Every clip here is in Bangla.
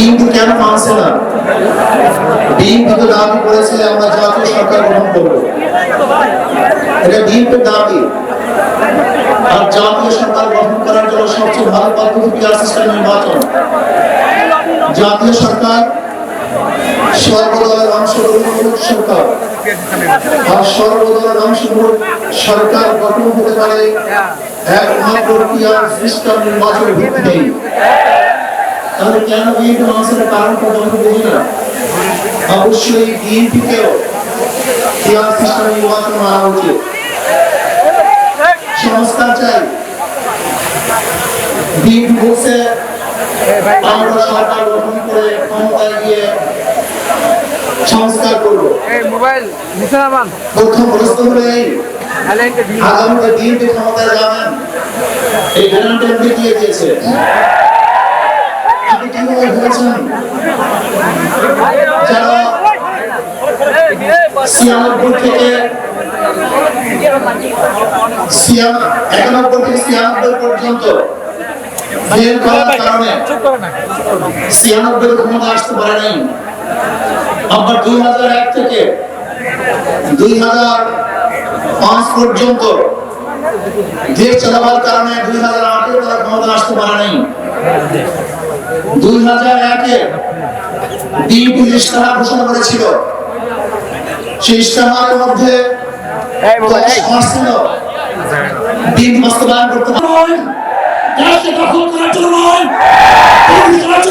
বিএনপি কেন মানছে না? বিএনপি তো দাবি করেছে আমরা জাতীয় সরকার গ্রহণ করব। এটা বিএনপির দাবি। আর জাতীয় সরকার গঠন করার জন্য সবচেয়ে ভালো পদ্ধতি পিয়ার সিস্টেম নির্বাচন? জাতীয় সরকার সর্বদলের অংশগ্রহণমূলক সরকার। আর সর্বদলের অংশগ্রহণ সরকার গঠন হতে পারে একমাত্র পিয়ার সিস্টেম নির্বাচনের ভিত্তিতেই। তাহলে কেন বিএনপি মানুষের কারণটা যখন বুঝি না? অবশ্যই বিএনপিকেও পিয়ার সিস্টেম নির্বাচন আনা উচিত। সংস্কার চাই। বিএনপি বলছে আমরা সরকার গঠন করে ক্ষমতায় গিয়ে সংস্কার করব। এই মোবাইল প্রথম প্রশ্ন হলো এই। আগামীতে বিএনপি ক্ষমতায় যাবেন? এই গ্যারান্টি দিয়ে দিয়েছে? কীভাবে ভেবেছেন যারা ছিয়ানব্বই থেকে থেকে ছিয়ানব্বই পর্যন্ত কারণে ছিয়ানব্বই ক্ষমতা আসতে পারে নাই। আবার দুই হাজার এক থেকে দুই হাজার পাঁচ পর্যন্ত দেশ চালাবার কারণে দুই হাজার আটে তারা ক্ষমতা আসতে পারে নাই। দুই হাজার একে তিনটি ইস্তাহার ঘোষণা করেছিল। সেই ইস্তাহারের মধ্যে বিএনপি বাস্তবায়ন করতে পারে দখল করার জন্য নয় তৈরি করার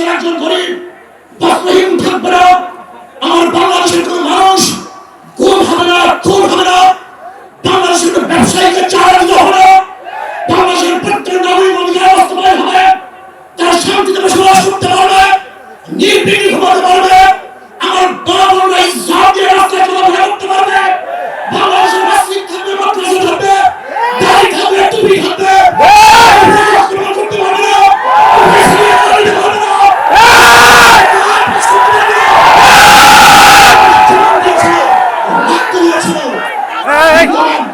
বাংলাদেশের একজন গরিব বস্ত্রহীন থাকবে না। আমার বাংলাদেশের কোন মানুষ কোন হবে না কোন হবে না। বাংলাদেশের কোন ব্যবসায়ীকে চাল হবে না। বাংলাদেশের প্রত্যেক নাগরিক অধিকার বাস্তবায়ন হবে। তার শান্তিতে বসবাস করতে পারবে নির্বিঘ্নে ঘুমাতে পারবে আমার বড় বড় ইসলাম দিয়ে রাস্তায় চলাফেরা করতে পারবে বাংলাদেশের মসজিদ থাকবে মাদ্রাসা থাকবে দাড়ি থাকবে টুপি থাকবে আক্রমণ করতে পারবে না মুসলিম করতে পারবে না রক্ত দিয়েছিল এই,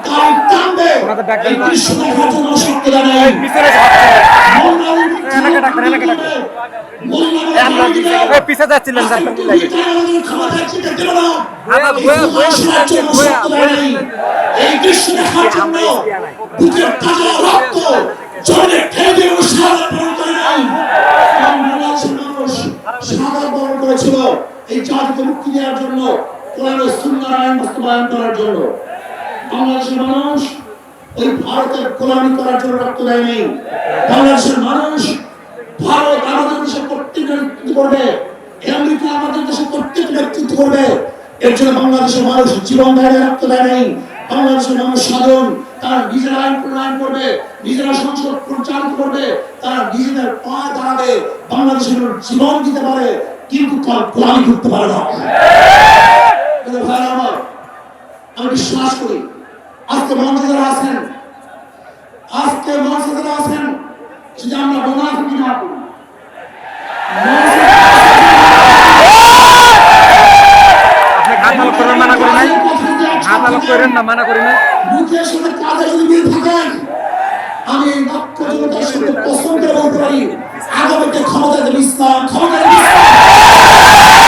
কান টানবে ওনাদের ডাক্তার এই দৃশ্য দেখার জন্য শক্তি এই নেই পিছনে যাচ্ছে এলাকা ডাক্তার এলাকা ডাক্তার এই পিছে যাচ্ছিলেন স্যার কি লাগে আমরা বয়া বয়া ছিলেন বয়া বয়া ছিলেন এই দৃশ্য দেখার জন্য বুকের তাজা রক্ত জলে ঠেলে দিয়ে সাদা বরণ করে নাই বাংলাদেশের মানুষ সাদা বরণ করেছিল এই জাতিকে মুক্তি দেওয়ার জন্য কোরআনের সুন্দর আইন বাস্তবায়ন করার জন্য। বাংলাদেশের মানুষ ওই ভারতের গোলামি করার জন্য রক্ত দেয়নি বাংলাদেশের মানুষ ভারত আমাদের দেশে নেতৃত্ব করবে। আমেরিকা আমাদের দেশে প্রত্যেক নেতৃত্ব করবে। এর জন্য বাংলাদেশের মানুষ জীবন ধারে রক্ত দেয় নাই। বাংলাদেশের মানুষ সাধারণ তারা নিজেরা আইন প্রণয়ন করবে, নিজেরা সংসদ পরিচালিত করবে, তারা নিজেদের পায়ে দাঁড়াবে। বাংলাদেশের জীবন দিতে পারে, কিন্তু গোলামি করতে পারে না। আমার, আমি বিশ্বাস করি, আজকে মঞ্চে যারা আছেন, আজকে মঞ্চে যারা আছেন যদি আমরা মোনাফিকি না করি আপনি হাত আলোক করেন মানা করি নাই? হাত আলোক করেন না মানা করি না মুখের সাথে কাজে যদি মিল থাকেন আমি এই লক্ষ জনতার সাথে কসম করে বলতে পারি আগামীতে ক্ষমতা দেবে ইসলাম ক্ষমতা দেবে ইসলাম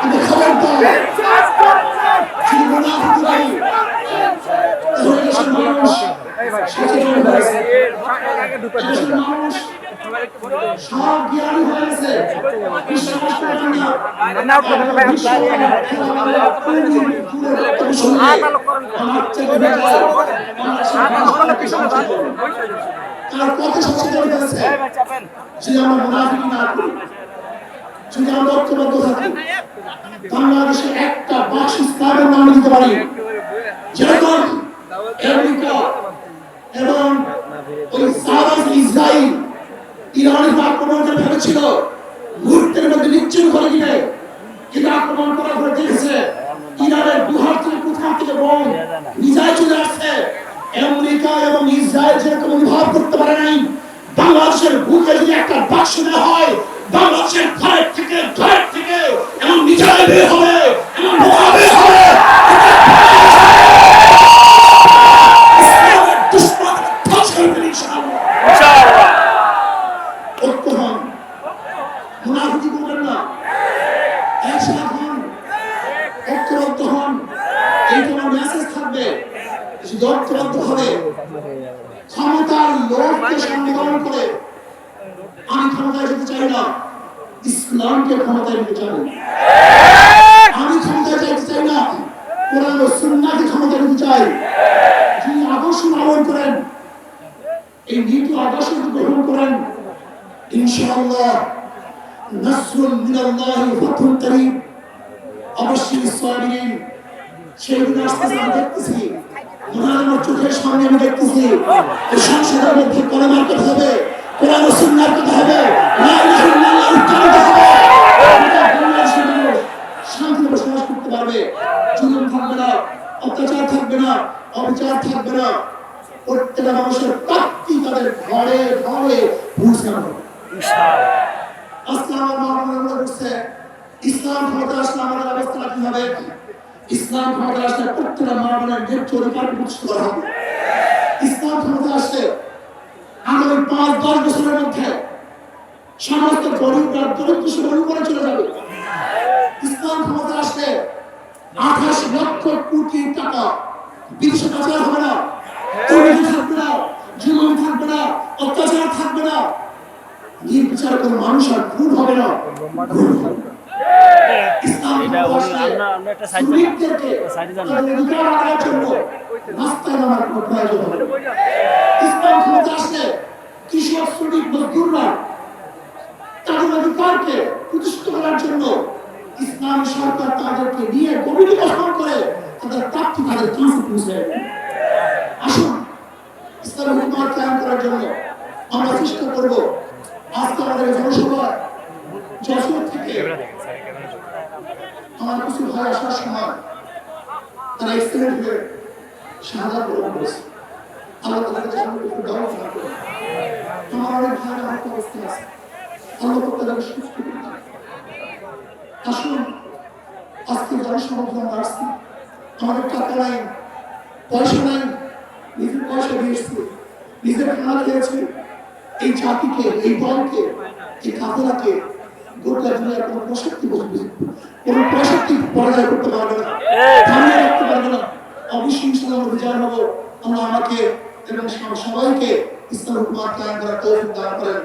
কিন্তু খবরদার যদি মোনাফিকি করি তাহলে দেশের মানুষ সচেতন হয়েছে দেশের মানুষ সব জ্ঞানী হয়ে গেছে বিশ্বাস করবেন না না উঠতে দেন ভাই হাত আলোক করেন হাত আলোক করলে পিছনে যান তার কত সচেতন হয়েছে এই ভাই চাপেন যদি আমরা মুনাফিকি না করি যদি আমরা বাংলাদেশে একটা বাক্স ইসলামের নাম দিতে পারি যেরকম এবং ওই সাহাবাস ইসরাইল ইরানের আক্রমণ ভেবেছিল মুহূর্তের মধ্যে নিশ্চিত করে দিবে। কিন্তু আক্রমণ করার পরে দেখেছে, ইরানের দুহার থেকে কোথা থেকে বোম নিজেই চলে আসছে। আমেরিকা এবং ইসরায়েল যেরকম অনুভব করতে পারে নাই, বাংলাদেশের বুকে যদি একটা বাক্স না হয়, বাংলাদেশের ঘরের থেকে ঘরের থেকে এবং নিজেরাই বের হবে, এমন বোমা বের না। ইসলামকে ক্ষমতায় নিতে আমি ক্ষমতায় চাই না। কোরআন ও ক্ষমতায় নিতে চাই। যিনি আদর্শ করেন, এই নীতি আদর্শ গ্রহণ করেন, ইনশাআল্লাহ নাসরুল মিনাল্লাহি ফাতহুন করিম। অবশ্যই সাবিরিন সেই আমি দেখতেছি। মনে আমার চোখের সামনে আমি দেখতেছি। এই সংসদের মধ্যে কলমার কথা হবে। আজকে আমার মা বোনেরা ইসলাম ক্ষমতা আসলে আমাদের অবস্থা কি হবে ইসলাম ক্ষমতা আসলে প্রত্যেকটা মা ন্যায্য অধিকার প্রতিষ্ঠিত করা হবে। ইসলাম ক্ষমতা আসলে আগামী পাঁচ দশ বছরের মধ্যে সমস্ত গরিবরা দরিদ্র সীমার উপরে চলে যাবে। ইসলাম ক্ষমতা আসলে আঠাশ লক্ষ কোটি টাকা বিদেশে পাচার হবে না। দুর্নীতি থাকবে না জুলুম থাকবে না। অত্যাচার থাকবে না নির্বিচার কোনো মানুষ আর খুন হবে না। ইসলাম। ইসলাম কৃষক শ্রমিক মজদুররা তাদের অধিকারকে প্রতিষ্ঠিত করার জন্য ইসলাম সরকার তাদেরকে নিয়ে কমিটি গঠন করে তাদের প্রাপ্তি তাদের কাছে পৌঁছে আসুন হুকুমাত কায়েম করার জন্য আমরা চেষ্টা করব। আজকে আমাদের এই জনসভা যশোর থেকে আমার কিছু ভাই আসার সময় তারা এক্সিডেন্ট হয়ে শাহাদা গ্রহণ করেছে। আল্লাহ কাছে একটু। আমার অনেক আছে। সুস্থ আসুন, আজকে আমরা আসছি, আমাদের টাকা নাই, পয়সা নাই, নিজের পয়সা দিয়ে এসছি। নিজের খানা খেয়েছি এই জাতিকে, এই দলকে, এই কাফেলাকে গোটা দুনিয়ার কোন প্রশক্তি বসবে কোন প্রশক্তি পরাজয় করতে পারবে না। থামিয়ে রাখতে পারবে না। অবশ্যই ইসলাম বিজয় হব। আমরা আমাকে এবং সবাইকে ইসলাম হুকুমাত কায়েম করার তৌফিক দান করেন।